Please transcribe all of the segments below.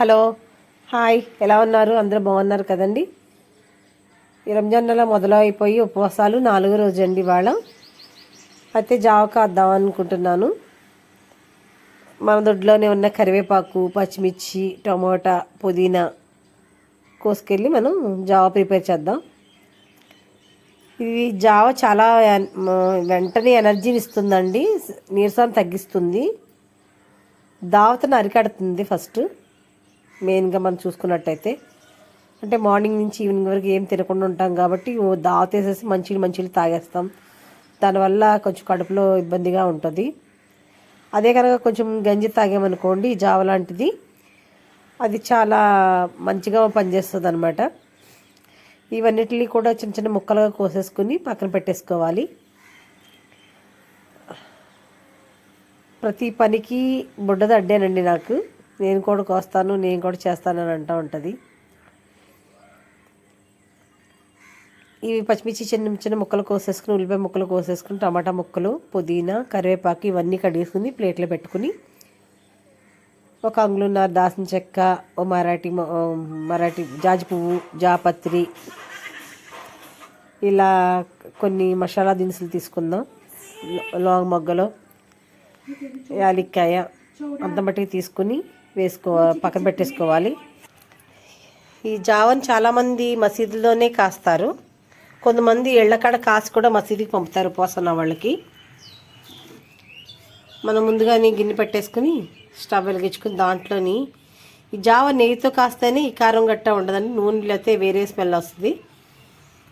Hello. Hi. ఎలా ఉన్నారు? అందరూ బాగున్నారు కదండి? రంజాన్ నెల మొదలైపోయి ఉపవాసాలు నాలుగో రోజు అండి ఇవాళ అయితే జావ కాద్దాం అనుకుంటున్నాను. మన దొడ్లోనే ఉన్న కరివేపాకు పచ్చిమిర్చి టమోటా పుదీనా కోసుకెళ్ళి మనం జావ ప్రిపేర్ చేద్దాం. ఇది జావ చాలా ఎన్- వెంటనే ఎనర్జీని ఇస్తుందండి. నీరసాన్ని తగ్గిస్తుంది. దావతను అరికడుతుంది ఫస్ట్. మెయిన్గా మనం చూసుకున్నట్టయితే అంటే మార్నింగ్ నుంచి ఈవినింగ్ వరకు ఏం తినకుండా ఉంటాం కాబట్టి దావతేసేసి మంచిలు మంచిలు తాగేస్తాం. దానివల్ల కొంచెం కడుపులో ఇబ్బందిగా ఉంటుంది. అదే కనుక కొంచెం గంజి తాగామనుకోండి జావ లాంటిది అది చాలా మంచిగా పనిచేస్తుంది అనమాట ఇవన్నిటిని కూడా చిన్న చిన్న ముక్కలుగా కోసేసుకుని పక్కన పెట్టేసుకోవాలి. ప్రతి పనికి బుడ్డది అడ్డానండి నాకు. నేను కూడా కోస్తాను నేను కూడా చేస్తానని అంటూ ఉంటుంది. ఇవి పచ్చిమిర్చి చిన్న చిన్న ముక్కలు కోసేసుకుని ఉల్లిపాయ ముక్కలు కోసేసుకుని టమాటా ముక్కలు పుదీనా కరివేపాకు ఇవన్నీ కడిగేసుకుని ప్లేట్లో పెట్టుకుని ఒక అంగుళన్నర దాసిన చెక్క ఓ మరాఠీ మొ- మరాఠీ జాజి పువ్వు జాపత్రి ఇలా కొన్ని మసాలా దినుసులు తీసుకుందాం. లాంగ్ మొగ్గలో యాలిక్కాయ అంత మట్టికి తీసుకుని వేసుకో పక్కన పెట్టేసుకోవాలి. ఈ జావన్ చాలామంది మసీదులోనే కాస్తారు. కొంతమంది ఎళ్ళకాడ కాసి కూడా మసీదుకి పంపుతారు పోసన్న వాళ్ళకి. మనం ముందుగానే గిన్నె పెట్టేసుకుని స్టవ్ వెలిగించుకుని దాంట్లోని ఈ జావ నెయ్యితో కాస్తేనే ఈ కారం గట్ట ఉండదండి నూనె అయితే వేరే స్మెల్ వస్తుంది.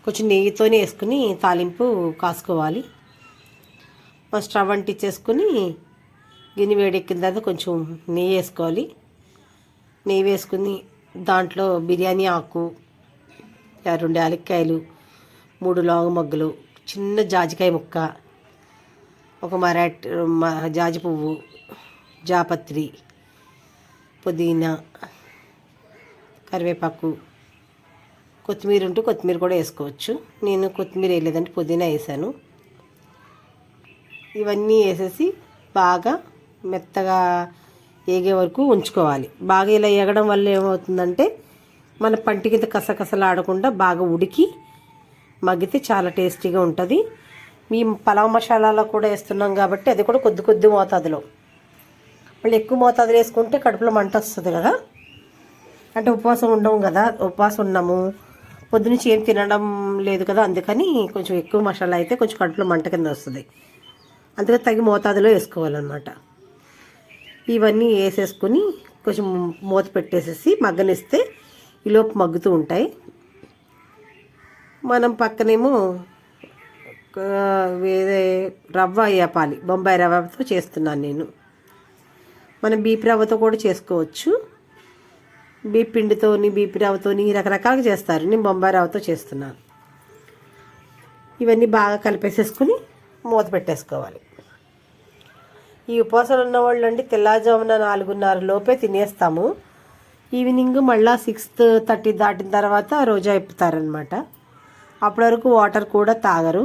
కొంచెం నెయ్యితోనే వేసుకుని తాలింపు కాసుకోవాలి. మా స్టవ్ అంటించేసుకుని గిన్నె వేడెక్కిన తర్వాత కొంచెం నెయ్యి వేసుకోవాలి. నెయ్యి వేసుకుని దాంట్లో బిర్యానీ ఆకు రెండు యాలక్కాయలు మూడు లాంగ్ మగ్గులు చిన్న జాజికాయ ముక్క ఒక మరాట్ జాజి పువ్వు జాపత్రి పుదీనా కరివేపాకు కొత్తిమీర ఉంటే కొత్తిమీర కూడా వేసుకోవచ్చు. నేను కొత్తిమీర వేయలేదంటే పుదీనా వేసాను. ఇవన్నీ వేసేసి బాగా మెత్తగా ఏగే వరకు ఉంచుకోవాలి. బాగా ఇలా ఎగడం వల్ల ఏమవుతుందంటే మన పంటి కింద కసకసలాడకుండా బాగా ఉడికి మగ్గితే చాలా టేస్టీగా ఉంటుంది. మీ పలావ్ మసాలాలో కూడా వేస్తున్నాం కాబట్టి అది కూడా కొద్ది కొద్ది మోతాదులో. మళ్ళీ ఎక్కువ మోతాదులో వేసుకుంటే కడుపులో మంట వస్తుంది కదా. అంటే ఉపవాసం ఉండము కదా. ఉపవాసం ఉన్నాము. పొద్దునుంచి ఏం తినడం లేదు కదా అందుకని కొంచెం ఎక్కువ మసాలా అయితే కొంచెం కడుపులో మంట కింద వస్తుంది. అందుకని తగి మోతాదులో వేసుకోవాలన్నమాట. ఇవన్నీ వేసేసుకుని కొంచెం మూత పెట్టేసేసి మగ్గనిస్తే ఈలోపు మగ్గుతూ ఉంటాయి. మనం పక్కనేమో వేరే రవ్వ వేపాలి. బొంబాయి రవ్వతో చేస్తున్నాను నేను. మనం బీపీ రవ్వతో కూడా చేసుకోవచ్చు. బీపీ పిండితోని బీపీ రవ్వతోని రకరకాలుగా చేస్తారు. నేను బొంబాయి రవ్వతో చేస్తున్నాను. ఇవన్నీ బాగా కలిపేసేసుకుని మూత పెట్టేసుకోవాలి. ఈ ఉపవాసాలు ఉన్నవాళ్ళు అంటే అండి తెల్లారుజామున నాలుగున్నర లోపే తినేస్తాము. ఈవినింగ్ మళ్ళీ సిక్స్త్ థర్టీ దాటిన తర్వాత రోజా ఇప్పుతారనమాట అప్పటి వరకు వాటర్ కూడా తాగరు.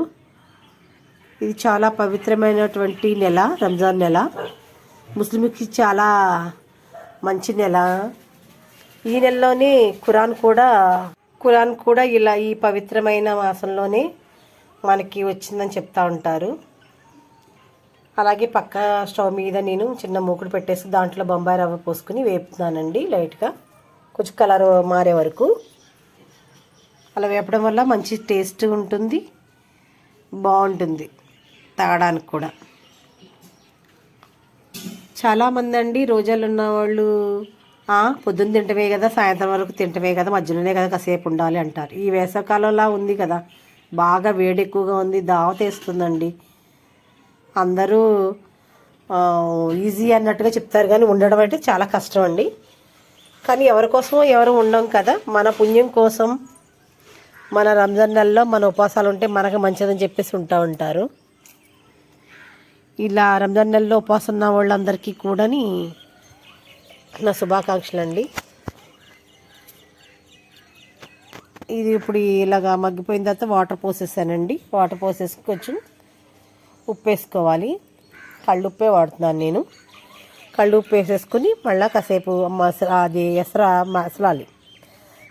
ఇది చాలా పవిత్రమైనటువంటి నెల రంజాన్ నెల. ముస్లింకి చాలా మంచి నెల. ఈ నెలలోనే ఖురాన్ కూడా ఖురాన్ కూడా ఇలా ఈ పవిత్రమైన మాసంలోనే మనకి వచ్చిందని చెప్తా ఉంటారు. అలాగే పక్క స్టవ్ మీద నేను చిన్న మూకుడు పెట్టేసి దాంట్లో బొంబాయి రవ్వ పోసుకుని వేపుతున్నానండి లైట్గా. కొంచెం కలర్ మారే వరకు. అలా వేపడం వల్ల మంచి టేస్ట్ ఉంటుంది బాగుంటుంది తాగడానికి కూడా. చాలామంది అండి రోజాలు ఉన్న వాళ్ళు పొద్దున్న తింటమే కదా సాయంత్రం వరకు తింటమే కదా మధ్యలోనే కదా కాసేపు ఉండాలి అంటారు. ఈ వేసవకాలంలా ఉంది కదా బాగా వేడి ఎక్కువగా ఉంది దావతేస్తుందండి అందరూ ఈజీ అన్నట్టుగా చెప్తారు కానీ ఉండడం అంటే చాలా కష్టం అండి. కానీ ఎవరి కోసమో ఎవరు ఉండం కదా మన పుణ్యం కోసం మన రంజాన్ నెలలో మన ఉపవాసాలు ఉంటే మనకు మంచిదని చెప్పేసి ఉంటా ఉంటారు. ఇలా రంజాన్ నెలలో ఉపవాసం ఉన్న వాళ్ళందరికీ కూడాని నా శుభాకాంక్షలు అండి. ఇది ఇప్పుడు ఇలాగా మగ్గిపోయిన తర్వాత వాటర్ పోసేసానండి. వాటర్ పోసేసి కొంచెం ఉప్పు వేసుకోవాలి కళ్ళు ఉప్పే వాడుతున్నాను నేను. కళ్ళు ఉప్పు వేసేసుకుని మళ్ళీ కాసేపు మస అది ఎసర మసలాలి.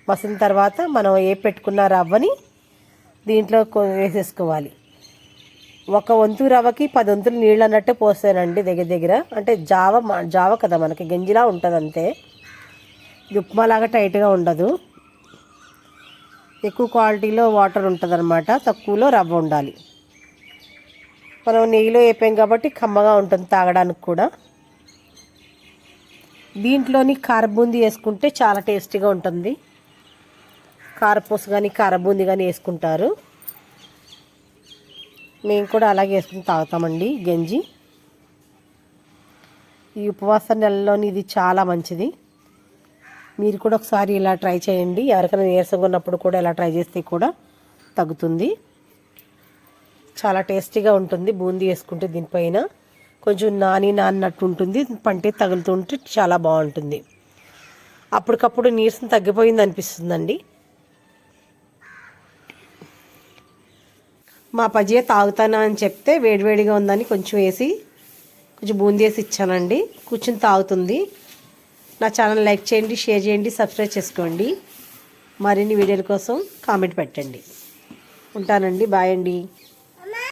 మసిన తర్వాత మనం ఏ పెట్టుకున్న రవ్వని దీంట్లో వేసేసుకోవాలి. ఒక వంతు రవ్వకి పది వంతులు నీళ్ళు అన్నట్టు పోసానండి దగ్గర దగ్గర. అంటే జావ జావ కదా మనకి గంజిలా ఉంటుంది అంతే ఇది ఉప్మాలాగా టైట్గా ఉండదు. ఎక్కువ క్వాలిటీలో వాటర్ ఉంటుందనమాట తక్కువలో రవ్వ ఉండాలి. మనం నెయ్యిలో వేపాం కాబట్టి కమ్మగా ఉంటుంది తాగడానికి కూడా. దీంట్లోని కారబూంది వేసుకుంటే చాలా టేస్టీగా ఉంటుంది. కారపూస కానీ కారబూంది కానీ వేసుకుంటారు. మేము కూడా అలాగే వేసుకుని తాగుతామండి గంజి. ఈ ఉపవాస నెలలోని ఇది చాలా మంచిది. మీరు కూడా ఒకసారి ఇలా ట్రై చేయండి. ఎవరికైనా నీరసంగా ఉన్నప్పుడు కూడా ఇలా ట్రై చేస్తే కూడా తగ్గుతుంది. చాలా టేస్టీగా ఉంటుంది. బూందీ వేసుకుంటే దీనిపైన కొంచెం నాని నాన్నట్టు ఉంటుంది. పంటే తగులుతుంటే చాలా బాగుంటుంది. అప్పటికప్పుడు నీరసం తగ్గిపోయింది అనిపిస్తుందండి. మా పజియ తాగుతానా అని చెప్తే వేడివేడిగా ఉందని కొంచెం వేసి కొంచెం బూందీ వేసి ఇచ్చానండి. కూర్చుని తాగుతుంది. నా ఛానల్ లైక్ చేయండి షేర్ చేయండి సబ్స్క్రైబ్ చేసుకోండి. మరిన్ని వీడియోల కోసం కామెంట్ పెట్టండి. ఉంటానండి. బాయ్ అండి.